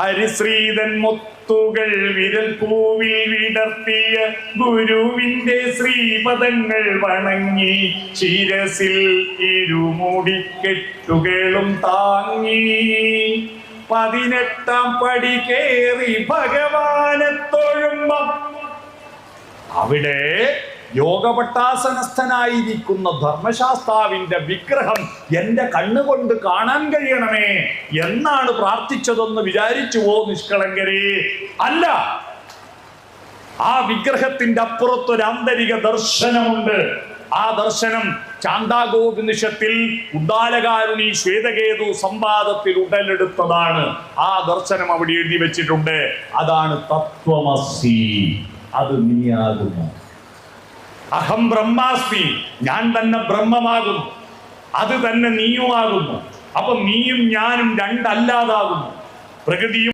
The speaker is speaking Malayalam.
ഹരിശ്രീതൻ മുത്തുകൾ വിരൽ പൂവിൽ വിടർത്തിയ ഗുരുവിന്റെ ശ്രീപദങ്ങൾ വണങ്ങി ശിരസിൽ ഇരുമുടിക്കെട്ടുകളും താങ്ങി. പതിനെട്ടാം പടി കേറി ഭഗവാനെ തൊഴുമ്പം അവിടെ യോഗപട്ടാസനസ്ഥനായിരിക്കുന്ന ധർമ്മശാസ്താവിന്റെ വിഗ്രഹം എന്റെ കണ്ണുകൊണ്ട് കാണാൻ കഴിയണമേ എന്നാണ് പ്രാർത്ഥിച്ചതെന്ന് വിചാരിച്ചുവോ നിഷ്കളങ്കരെ? അല്ല. ആ വിഗ്രഹത്തിന്റെ അപ്പുറത്തൊരു ആന്തരിക ദർശനമുണ്ട്. ആ ദർശനം ചാന്താഗോപനിഷത്തിൽ ഉദ്ദാലകാരുണി ശ്വേതകേതു സംവാദത്തിൽ ഉടലെടുത്തതാണ്. ആ ദർശനം അവിടെ എഴുതി വെച്ചിട്ടുണ്ട്. അതാണ് തത്വമസി. അത് നീയാകുന്നു അഹം ബ്രഹ്മാസ്മി. ഞാൻ തന്നെ ബ്രഹ്മമാകുന്നു. അത് തന്നെ നീയുമാകുന്നു. അപ്പൊ നീയും ഞാനും രണ്ടല്ലാതാകുന്നു. പ്രകൃതിയും